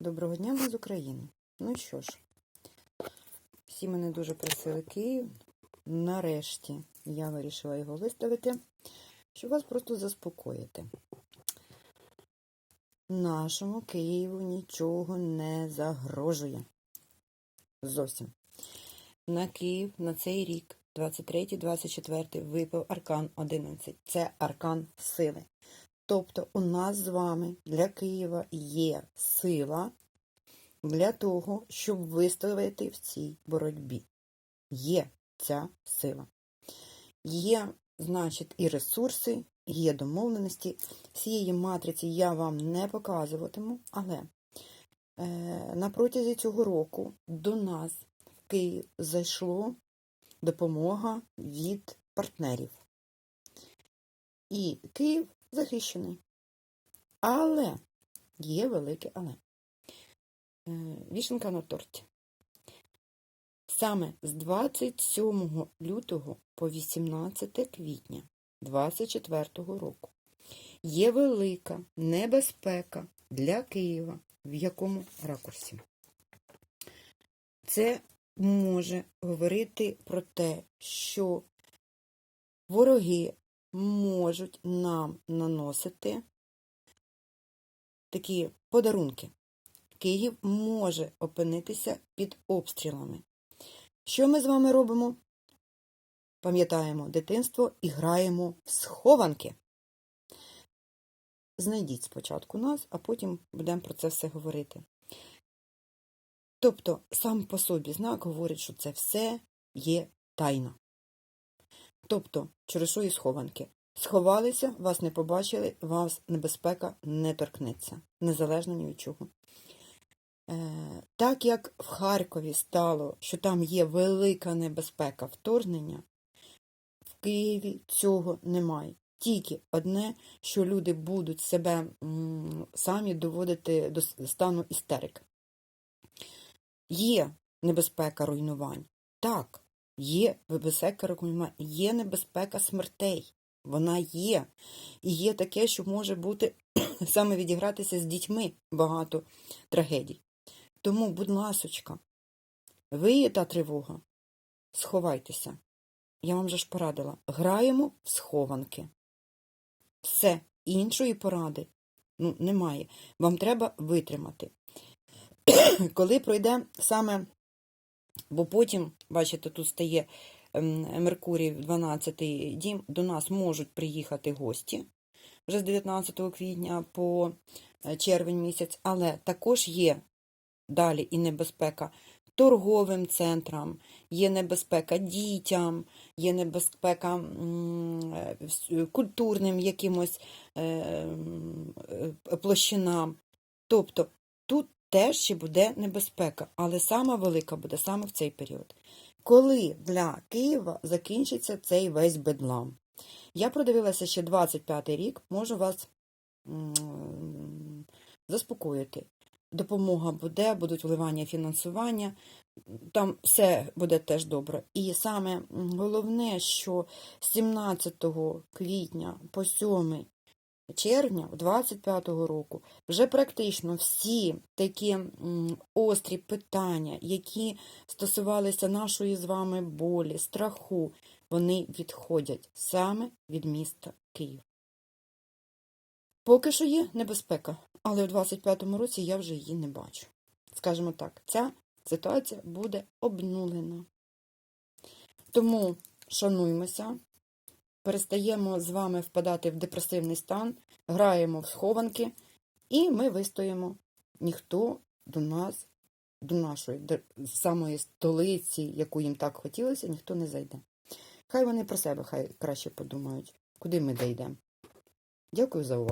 Доброго дня ми з України. Ну що ж, всі мене дуже просили Київ. Нарешті я вирішила його виставити, щоб вас просто заспокоїти. Нашому Києву нічого не загрожує. Зовсім. На Київ на цей рік, 23-24, випав аркан 11. Це аркан сили. Тобто у нас з вами для Києва є сила для того, щоб вистояти в цій боротьбі. Є ця сила. Є, значить, і ресурси, є домовленості. Цієї матриці я вам не показуватиму, але е, на протязі цього року до нас в Київ зайшло допомога від партнерів. І Київ захищений. Але є велике але. Е, Вішенка на торті. Саме з 27 лютого по 18 квітня 2024 року є велика небезпека для Києва. В якому ракурсі? Це може говорити про те, що вороги можуть нам наносити такі подарунки. Київ може опинитися під обстрілами. Що ми з вами робимо? Пам'ятаємо дитинство і граємо в схованки. Знайдіть спочатку нас, а потім будемо про це все говорити. Тобто, сам по собі знак говорить, що це все є тайна. Тобто, через і схованки. Сховалися, вас не побачили, вас небезпека не торкнеться, незалежно ні від чого. Е, так як в Харкові стало, що там є велика небезпека вторгнення, в Києві цього немає. Тільки одне, що люди будуть себе самі доводити до стану істерик. Є небезпека руйнувань. Так, є небезпека руйнувань, є небезпека смертей. Вона є. І є таке, що може бути саме відігратися з дітьми багато трагедій. Тому, будь ласочка, ви є та тривога, сховайтеся. Я вам же ж порадила. Граємо в схованки. Все, іншої поради ну, немає. Вам треба витримати. Коли пройде саме, бо потім, бачите, тут стає ем, Меркурій в 12-й дім, до нас можуть приїхати гості вже з 19 квітня по е, червень місяць, але також є далі і небезпека торговим центрам, є небезпека дітям, є небезпека е, культурним якимось е, площинам. Тобто тут теж ще буде небезпека, але сама велика буде саме в цей період. Коли для Києва закінчиться цей весь бедлам? Я продивилася ще 25-й рік, можу вас заспокоїти. Допомога буде, будуть вливання фінансування, там все буде теж добре. І саме головне, що з 17 квітня по 7 червня 25-го року вже практично всі такі острі питання, які стосувалися нашої з вами болі, страху, вони відходять саме від міста Київ. Поки що є небезпека, але у 25-му році я вже її не бачу. Скажімо так, ця ситуація буде обнулена. Тому шануймося, перестаємо з вами впадати в депресивний стан, граємо в схованки, і ми вистоїмо. Ніхто до нас, до нашої самої столиці, яку їм так хотілося, ніхто не зайде. Хай вони про себе хай краще подумають, куди ми дійдемо. Дякую за увагу.